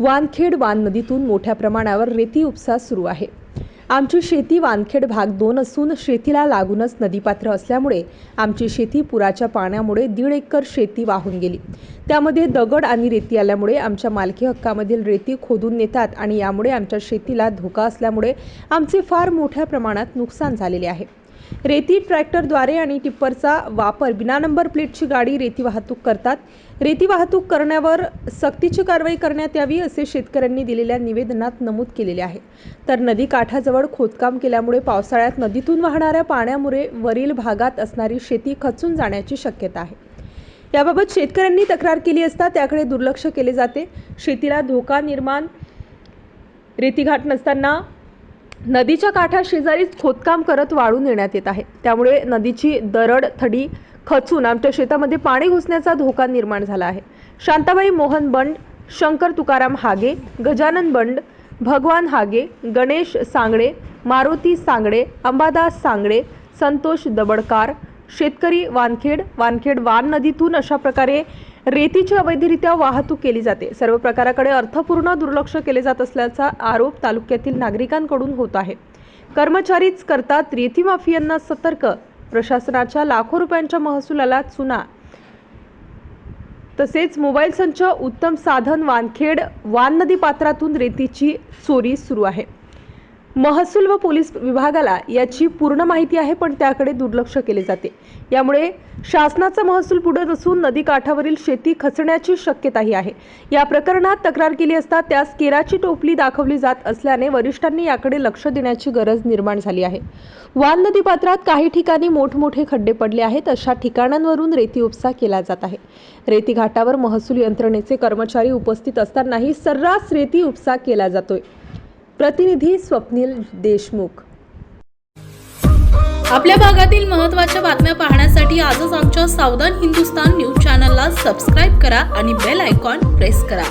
वानखेड वान नदीतून मोठ्या प्रमाणावर रेती उपसा सुरू आहे. आमची शेती वानखेड भाग दोन असून शेतीला लागूनच नदीपात्र असल्यामुळे आमची शेती पुराच्या पाण्यामुळे दीड एकर शेती वाहून गेली. त्यामध्ये दगड आणि रेती आल्यामुळे आमच्या मालकी हक्कामधील रेती खोदून नेतात आणि यामुळे आमच्या शेतीला धोका असल्यामुळे आमचे फार मोठ्या प्रमाणात नुकसान झालेले आहे. रेती ट्रॅक्टरद्वारे आणि टिप्परचा वापर बिना नंबर प्लेटची गाडी रेती वाहतूक करतात. रेती वाहतूक करण्यावर सक्तीची कारवाई करण्यात यावी असे शेतकऱ्यांनी दिलेल्या निवेदनात नमूद केलेले आहे. तर नदी काठाजवळ खोदकाम केल्यामुळे पावसाळ्यात नदीतून वाहणाऱ्या पाण्यामुळे वरील भागात असणारी शेती खचून जाण्याची शक्यता आहे. याबाबत शेतकऱ्यांनी तक्रार केली असता त्याकडे दुर्लक्ष केले जाते. शेतीला धोका निर्माण रेतीघाट नसताना नदीच्या काठा शेजारीच खोदकाम करत वाळून नेण्यात येत आहे. त्यामुळे नदीची दरड थडी खचून आमच्या शेतामध्ये पाणी घुसण्याचा धोका निर्माण झाला आहे. शांताबाई मोहन बंड शंकर तुकाराम हागे गजानन बंड भगवान हागे गणेश सांगळे मारुती सांगळे अंबादास सांगळे संतोष दबडकार शेतकरी वानखेड वानखेड वान नदीतून अशा प्रकारे रेतीची अवैधरित्या वाहतूक केली जाते. सर्व प्रकाराकडे अर्थपूर्ण दुर्लक्ष केले जात असल्याचा आरोप तालुक्यातील नागरिकांकडून होत आहे. कर्मचारीच करतात रेती माफियांना सतर्क प्रशासनाच्या लाखो रुपयांच्या महसुलाला चुना. तसेच मोबाईल संच उत्तम साधन वानखेड वान नदी पात्रातून रेतीची चोरी सुरू आहे. महसूल व पोलीस विभागाला याची पूर्ण माहिती आहे पण त्याकडे दुर्लक्ष केले जाते. यामुळे शासनाचा महसूल बुडत असून नदी काठावरील शेती खचण्याची शक्यताही आहे. या प्रकरणात तक्रार केली असता त्यास केराची टोपली दाखवली जात असल्याने वरिष्ठांनी याकडे लक्ष देण्याची गरज निर्माण झाली आहे. वान नदी पात्रात काही ठिकाणी मोठमोठे खड्डे पडले आहेत अशा ठिकाणांवरून रेती उपसा केला जात आहे. रेती घाटावर महसूल यंत्रणेचे कर्मचारी उपस्थित असतानाही सर्रास रेती उपसा केला जातोय. प्रतिनिधी स्वप्नील देशमुख. आपल्या भागातील महत्त्वाच्या बातम्या पाहण्यासाठी आजच आमच्या सावधान हिंदुस्तान न्यूज चॅनलला सबस्क्राईब करा आणि बेल आयकॉन प्रेस करा.